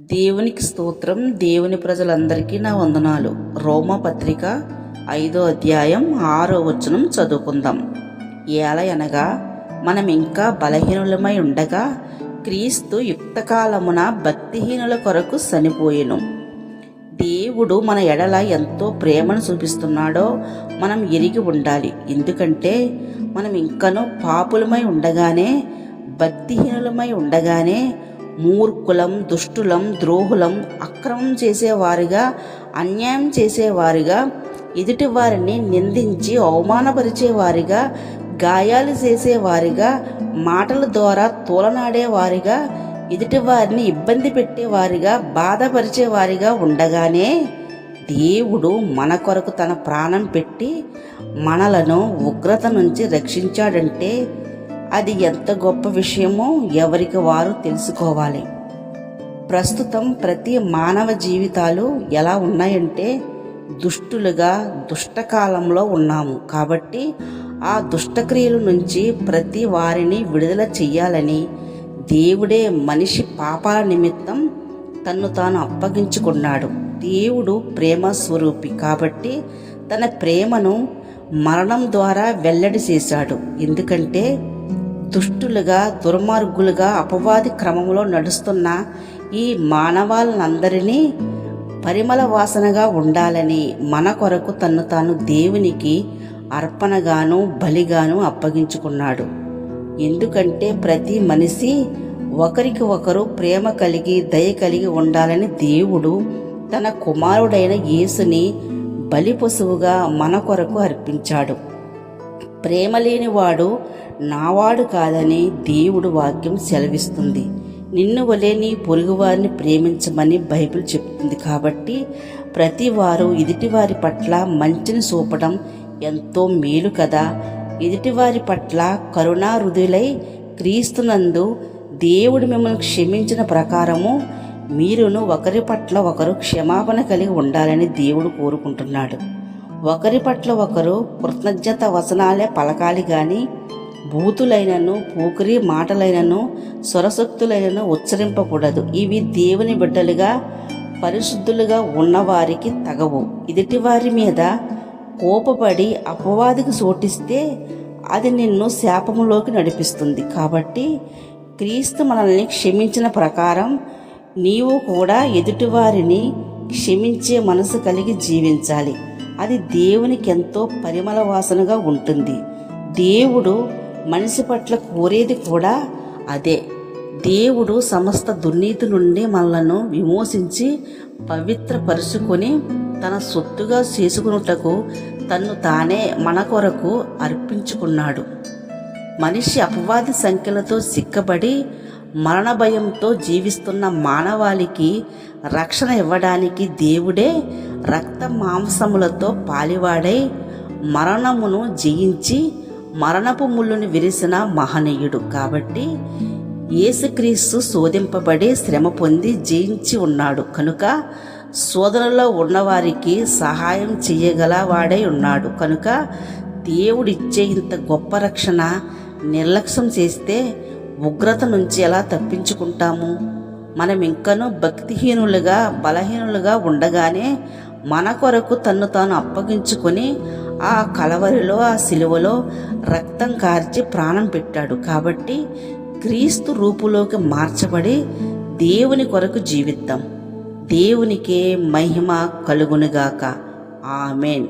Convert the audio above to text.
దేవునికి స్తోత్రం. దేవుని ప్రజలందరికీ నా వందనాలు. రోమా పత్రిక ఐదో అధ్యాయం ఆరో వచనం చదువుకుందాం. ఎలా అనగా మనం ఇంకా బలహీనులమై ఉండగా క్రీస్తు యుక్తకాలమున భక్తిహీనుల కొరకు చనిపోయెను. దేవుడు మన ఎడల ఎంతో ప్రేమను చూపిస్తున్నాడో మనం ఎరిగి ఉండాలి. ఎందుకంటే మనం ఇంకనూ పాపులమై ఉండగానే భక్తిహీనులమై ఉండగానే మూర్ఖులం దుష్టులం ద్రోహులం అక్రమం చేసేవారిగా అన్యాయం చేసేవారిగా ఎదుటి వారిని నిందించి అవమానపరిచేవారిగా గాయాలు చేసేవారిగా మాటల ద్వారా తోలనాడేవారిగా ఎదుటి వారిని ఇబ్బంది పెట్టేవారిగా బాధపరిచేవారిగా ఉండగానే దేవుడు మన కొరకు తన ప్రాణం పెట్టి మనలను ఉగ్రత నుంచి రక్షించాడంటే అది ఎంత గొప్ప విషయమో ఎవరికి వారు తెలుసుకోవాలి. ప్రస్తుతం ప్రతి మానవ జీవితాలు ఎలా ఉన్నాయంటే దుష్టులుగా దుష్టకాలంలో ఉన్నాము. కాబట్టి ఆ దుష్టక్రియల నుంచి ప్రతి వారిని విడుదల చెయ్యాలని దేవుడే మనిషి పాపాల నిమిత్తం తన్ను తాను అప్పగించుకున్నాడు. దేవుడు ప్రేమ స్వరూపి. కాబట్టి తన ప్రేమను మరణం ద్వారా వెల్లడి చేశాడు. ఎందుకంటే దుష్టులుగా దుర్మార్గులుగా అపవాది క్రమంలో నడుస్తున్న ఈ మానవాళ్ళందరినీ పరిమళ వాసనగా ఉండాలని మన కొరకు తన్ను తాను దేవునికి అర్పణగాను బలిగాను అప్పగించుకున్నాడు. ఎందుకంటే ప్రతి మనిషి ఒకరికి ఒకరు ప్రేమ కలిగి దయ కలిగి ఉండాలని దేవుడు తన కుమారుడైన యేసుని బలి పశువుగా మన కొరకు అర్పించాడు. ప్రేమ లేనివాడు నావాడు కాదని దేవుడు వాక్యం సెలవిస్తుంది. నిన్ను వలే నీ పొరుగువారిని ప్రేమించమని బైబిల్ చెప్తుంది. కాబట్టి ప్రతి వారు ఎదుటివారి పట్ల మంచిని చూపడం ఎంతో మేలు కదా. ఎదుటివారి పట్ల కరుణా క్రీస్తునందు దేవుడు మిమ్మల్ని క్షమించిన ప్రకారము మీరును ఒకరి పట్ల ఒకరు క్షమాపణ కలిగి ఉండాలని దేవుడు కోరుకుంటున్నాడు. ఒకరి పట్ల ఒకరు కృతజ్ఞత వచనాలే పలకాలి గాని భూతులైనను పూకిరి మాటలైనను స్వరశక్తులైనను ఉచ్చరింపకూడదు. ఇవి దేవుని బిడ్డలుగా పరిశుద్ధులుగా ఉన్నవారికి తగవు. ఎదుటివారి మీద కోపపడి అపవాదికి చోటిస్తే అది నిన్ను శాపములోకి నడిపిస్తుంది. కాబట్టి క్రీస్తు మనల్ని క్షమించిన ప్రకారం నీవు కూడా ఎదుటివారిని క్షమించే మనసు కలిగి జీవించాలి. అది దేవునికి ఎంతో పరిమళ వాసనగా ఉంటుంది. దేవుడు మనిషి పట్ల కోరేది కూడా అదే. దేవుడు సమస్త దుర్నీతి నుండి మనలను విమోచించి పవిత్రపరుచుకొని తన సొత్తుగా చేసుకున్నటకు తన్ను తానే మన కొరకు అర్పించుకున్నాడు. మనిషి అపవాది సంఖ్యలతో సిక్కబడి మరణ భయంతో జీవిస్తున్న మానవాళికి రక్షణ ఇవ్వడానికి దేవుడే రక్త మాంసములతో పాలివాడై మరణమును జయించి మరణపు ముళ్ళుని విరిసిన మహనీయుడు. కాబట్టి యేసుక్రీస్తు శోధింపబడి శ్రమ పొంది జయించి ఉన్నాడు. కనుక శోధనలో ఉన్నవారికి సహాయం చేయగల వాడై ఉన్నాడు. కనుక దేవుడిచ్చే ఇంత గొప్ప రక్షణ నిర్లక్ష్యం చేస్తే ఉగ్రత నుంచి ఎలా తప్పించుకుంటాము? మనం ఇంకనూ భక్తిహీనులుగా బలహీనులుగా ఉండగానే మన కొరకు తన్ను తాను అప్పగించుకొని ఆ కలవరిలో ఆ సిలువలో రక్తం కార్చి ప్రాణం పెట్టాడు. కాబట్టి క్రీస్తు రూపులోకి మార్చబడి దేవుని కొరకు జీవిద్దాం. దేవునికే మహిమ కలుగునుగాక. ఆమెన్.